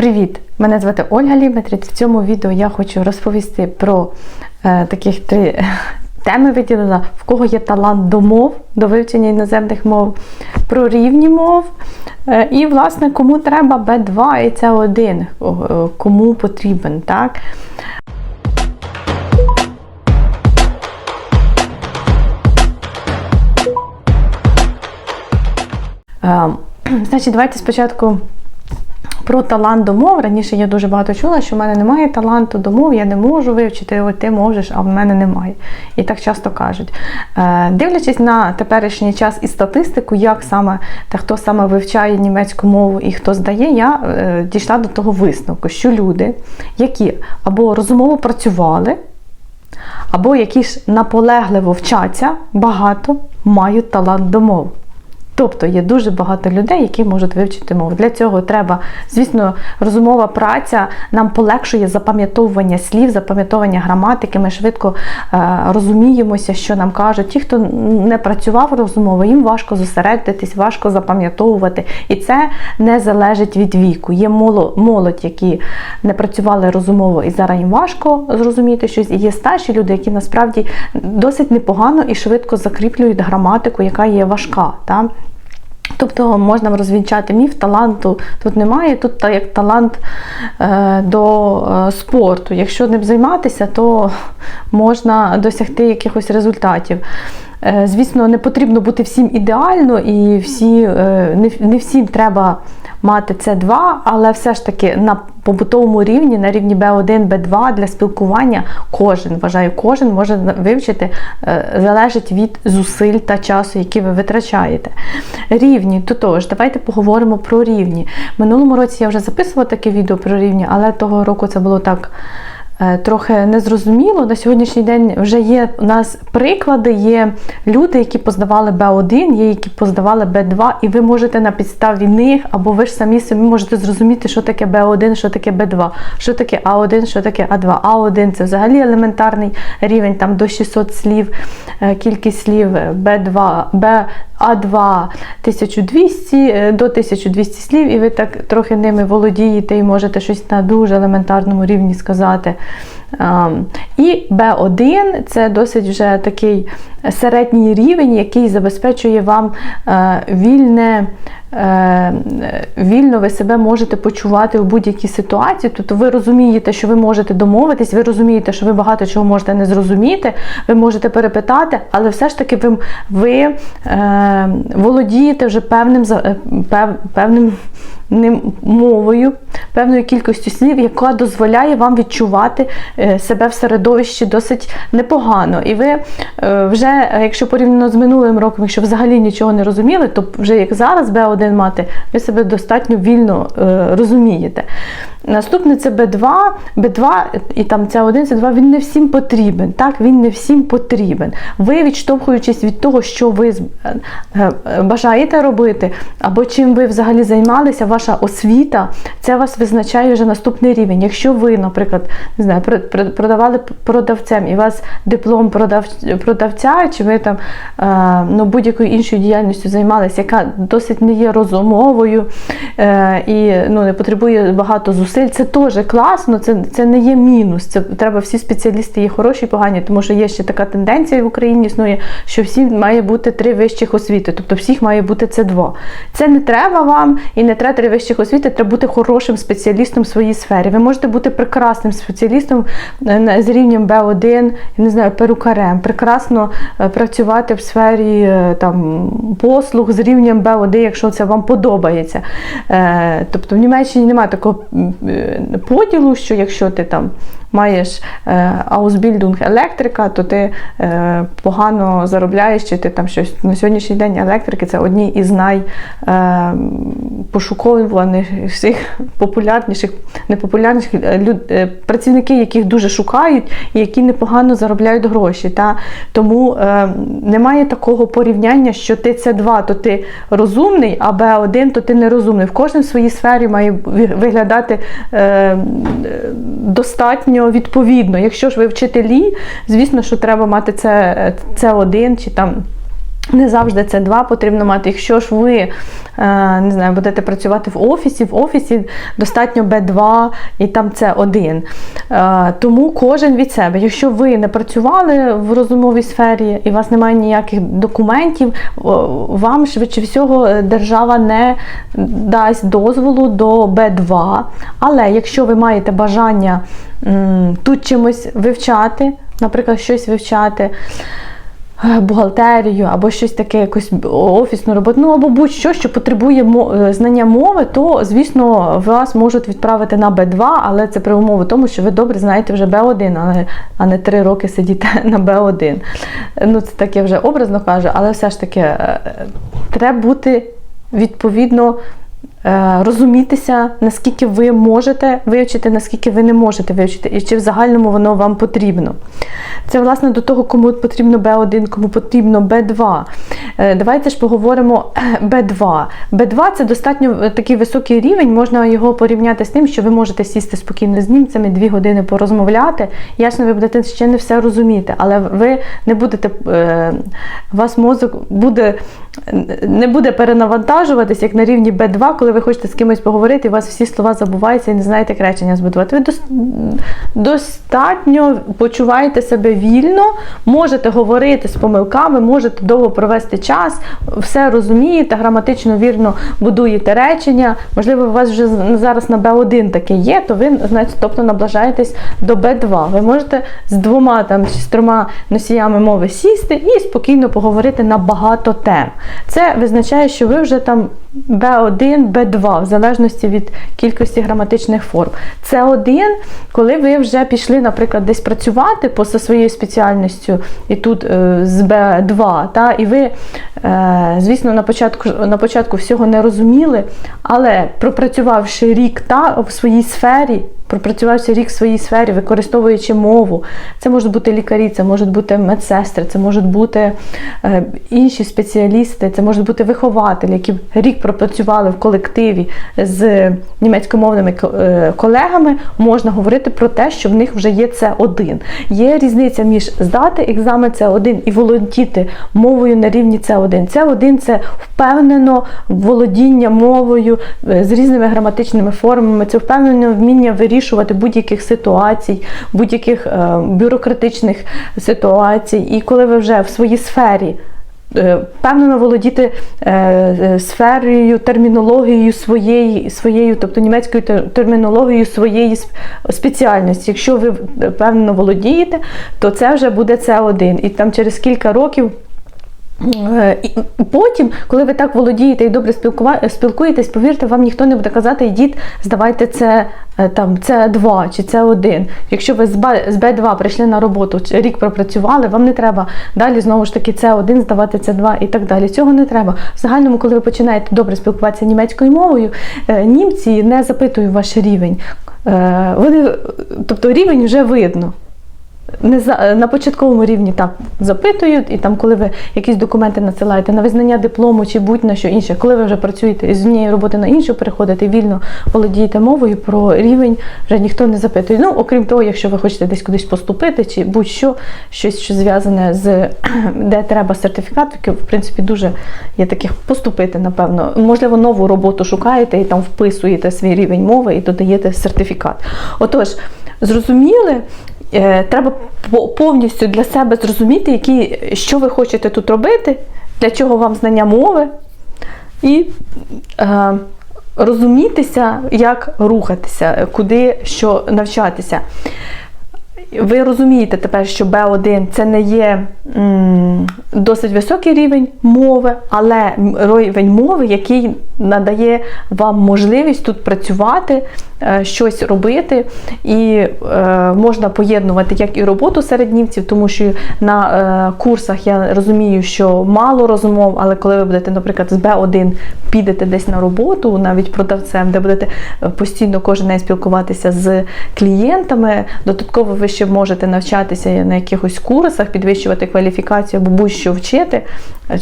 Привіт! Мене звати Ольга Ліметріт. В цьому відео я хочу розповісти про е, таких три теми виділила, в кого є талант до мов, до вивчення іноземних мов, про рівні мов. е, і, власне, кому треба Б2 і С1, е, кому потрібен. так? Е, Значить, давайте спочатку про талант до мов. Раніше я дуже багато чула, що в мене немає таланту до мов, я не можу вивчити, от ти можеш, а в мене немає. І так часто кажуть. Е, Дивлячись на теперішній час і статистику, як саме та хто саме вивчає німецьку мову і хто здає, я е, дійшла до того висновку, що люди, які або розумово працювали, або які ж наполегливо вчаться, багато мають талант до мов. Тобто є дуже багато людей, які можуть вивчити мову. Для цього треба, звісно, розумова праця нам полегшує запам'ятовування слів, запам'ятовування граматики. Ми швидко е, розуміємося, що нам кажуть. Ті, хто не працював розумово, їм важко зосередитись, важко запам'ятовувати. І це не залежить від віку. Є молодь, які не працювали розумово, і зараз їм важко зрозуміти щось. І є старші люди, які насправді досить непогано і швидко закріплюють граматику, яка є важка. Та? Тобто можна розвінчати міф, таланту тут немає. Тут як талант е, до е, спорту. Якщо ним займатися, то можна досягти якихось результатів. Е, Звісно, не потрібно бути всім ідеально, і всі, е, не, всім треба мати це 2 але все ж таки на побутовому рівні, на рівні B1, B2 для спілкування кожен, вважаю, кожен може вивчити, е, залежить від зусиль та часу, які ви витрачаєте. Рівні, то тож, давайте поговоримо про рівні. Минулому році я вже записувала таке відео про рівні, але того року це було так. Е, Трохи незрозуміло. На сьогоднішній день вже є у нас приклади, є люди, які поздавали Б1, є які поздавали Б2, і ви можете на підставі них, або ви ж самі самі можете зрозуміти, що таке Б1, що таке Б2, що таке А1, що таке А2. А1 це взагалі елементарний рівень, там до 600 слів, е, кількість слів, Б2, Б, А2 1200 е, до 1200 слів, і ви так трохи ними володієте і можете щось на дуже елементарному рівні сказати. Ем, І B1 це досить вже такий середній рівень, який забезпечує вам е, вільне. е, Вільно ви себе можете почувати у будь-якій ситуації. Тобто ви розумієте, що ви можете домовитись, ви розумієте, що ви багато чого можете не зрозуміти, ви можете перепитати, але все ж таки ви, ви е, володієте вже певним, е, пев, певним мовою, певною кількістю слів, яка дозволяє вам відчувати е, себе в середовищі досить непогано. І ви е, вже, е, якщо порівняно з минулим роком, якщо взагалі нічого не розуміли, то вже як зараз Б1 мати, ви себе достатньо вільно розумієте. Наступне це Б2, Б2 і там ця 1, це 2, він не всім потрібен. Так, він не всім потрібен. Ви, відштовхуючись від того, що ви бажаєте робити, або чим ви взагалі займалися, ваша освіта, це вас визначає вже наступний рівень. Якщо ви, наприклад, не знаю, пр- пр- продавали продавцем, і у вас диплом продавця, чи ви там ну, будь-якою іншою діяльністю займалися, яка досить не є розумовою е, і ну, не потребує багато зусиль, це теж класно, це, це не є мінус. Це треба всі спеціалісти є хороші і погані, тому що є ще така тенденція в Україні існує, що всі має бути три вищих освіти, тобто всіх має бути це два. Це не треба вам і не треба три вищих освіти, треба бути хорошим спеціалістом в своїй сфері. Ви можете бути прекрасним спеціалістом е, з рівнем Б1, я не знаю, перукарем, прекрасно е, працювати в сфері е, там, послуг з рівнем Б1, якщо це вам подобається. Тобто в Німеччині немає такого поділу, що якщо ти там маєш аусбільдунг електрика, то ти погано заробляєш, чи ти там щось на сьогоднішній день електрики це одні із найпошукованіших, популярніших, непопулярніших е, люд, е, працівники, яких дуже шукають і які непогано заробляють гроші. Та? Тому е, немає такого порівняння, що ти це 2 то ти розумний, а Б1 то ти нерозумний. В кожній своїй сфері має виглядати е, е, достатньо відповідно. Якщо ж ви вчителі, звісно, що треба мати це, це один чи там Не завжди це два потрібно мати. Якщо ж ви е, не знаю, будете працювати в офісі, в офісі достатньо Б2 і там це 1. Е, Тому кожен від себе. Якщо ви не працювали в розумовій сфері і у вас немає ніяких документів, вам швидше всього е, держава не дасть дозволу до Б2. Але якщо ви маєте бажання тут чимось вивчати, наприклад, щось вивчати е, бухгалтерію або щось таке, якусь офісну роботу, ну або будь-що, що потребує е, знання мови, то звісно вас можуть відправити на Б2, але це при умові тому, що ви добре знаєте вже Б1, а не, 3 роки сидіти на Б1. Ну, це таке вже образно кажу, але все ж таки е, треба бути відповідно. Е, Розумітися, наскільки ви можете вивчити, наскільки ви не можете вивчити, і чи в загальному воно вам потрібно. Це, власне, до того, кому потрібно Б1, кому потрібно Б2. Е, Давайте ж поговоримо Б2. Б2 це достатньо е, такий високий рівень, можна його порівняти з тим, що ви можете сісти спокійно з німцями, дві години порозмовляти. Ясно, ви будете ще не все розуміти, але ви не будете, е, у вас мозок буде, не буде перенавантажуватись, як на рівні Б2, коли ви хочете з кимось поговорити, і у вас всі слова забуваються і не знаєте, як речення збудувати. Ви достатньо почуваєте себе вільно, можете говорити з помилками, можете довго провести час, все розумієте, граматично вірно будуєте речення. Можливо, у вас вже зараз на Б1 таке є, то ви значить, тобто наближаєтесь до Б2. Ви можете з двома там з трьома носіями мови сісти і спокійно поговорити на багато тем. Це визначає, що ви вже там Б1, Б2, в залежності від кількості граматичних форм. Це один, коли ви вже пішли, наприклад, десь працювати поза своєю спеціальністю, і тут е, з Б2, та, і ви, е, звісно, на початку, на початку всього не розуміли, але пропрацювавши рік та, в своїй сфері, пропрацювавши рік в своїй сфері, використовуючи мову. Це можуть бути лікарі, це можуть бути медсестри, це можуть бути е, інші спеціалісти, це можуть бути вихователі, які рік пропрацювали в колективі з німецькомовними е, колегами. Можна говорити про те, що в них вже є це один. Є різниця між здати екзамен це один і володіти мовою на рівні це один. Це один це впевнено володіння мовою е, з різними граматичними формами, це впевнене вміння вирішувати будь-яких ситуацій, будь-яких е, бюрократичних ситуацій. І коли ви вже в своїй сфері. е, Впевнено володіти е, сферою, термінологією своєї, своєю, тобто німецькою термінологією своєї спеціальності. Якщо ви впевнено володієте, то це вже буде С1. І там через кілька років І потім, коли ви так володієте і добре спілкуєтесь, повірте, вам ніхто не буде казати, йдіть, здавайте це е, там це 2 чи це 1. Якщо ви з Б- з Б2 прийшли на роботу, рік пропрацювали, вам не треба далі знову ж таки це 1 здавати це 2 і так далі. Цього не треба. В загальному, коли ви починаєте добре спілкуватися німецькою мовою, е, німці не запитують ваш рівень. Е, Вони, тобто рівень вже видно. Не за, на початковому рівні так запитують, і там, коли ви якісь документи надсилаєте на визнання диплому чи будь-на що інше, коли ви вже працюєте з однієї роботи на іншу, переходите вільно володієте мовою, про рівень вже ніхто не запитує. Ну, окрім того, якщо ви хочете десь кудись поступити, чи будь-що, щось що зв'язане з де треба сертифікат, в принципі, дуже є таких поступити, напевно. Можливо, нову роботу шукаєте і там вписуєте свій рівень мови і додаєте сертифікат. Отож, зрозуміли. Е, Треба повністю для себе зрозуміти, які, що ви хочете тут робити, для чого вам знання мови, і е, розумітися, як рухатися, куди що навчатися. Ви розумієте тепер, що B1 це не є м, досить високий рівень мови, але рівень мови, який надає вам можливість тут працювати, е, щось робити, і е, можна поєднувати як і роботу серед німців, тому що на е, курсах я розумію, що мало розмов, але коли ви будете, наприклад, з B1 підете десь на роботу, навіть продавцем, де будете е, постійно кожен день спілкуватися з клієнтами, додатково ви ще ще можете навчатися на якихось курсах, підвищувати кваліфікацію або будь-що вчити,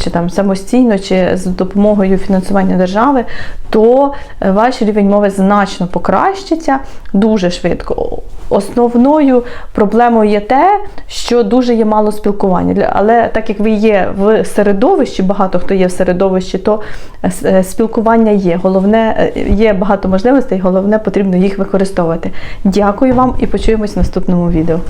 чи там самостійно, чи з допомогою фінансування держави, то е, ваш рівень мови значно покращиться дуже швидко. Основною проблемою є те, що дуже є мало спілкування. Але так як ви є в середовищі, багато хто є в середовищі, то е, е, спілкування є. Головне, е, є багато можливостей, головне потрібно їх використовувати. Дякую вам і почуємось в наступному відео. entendeu?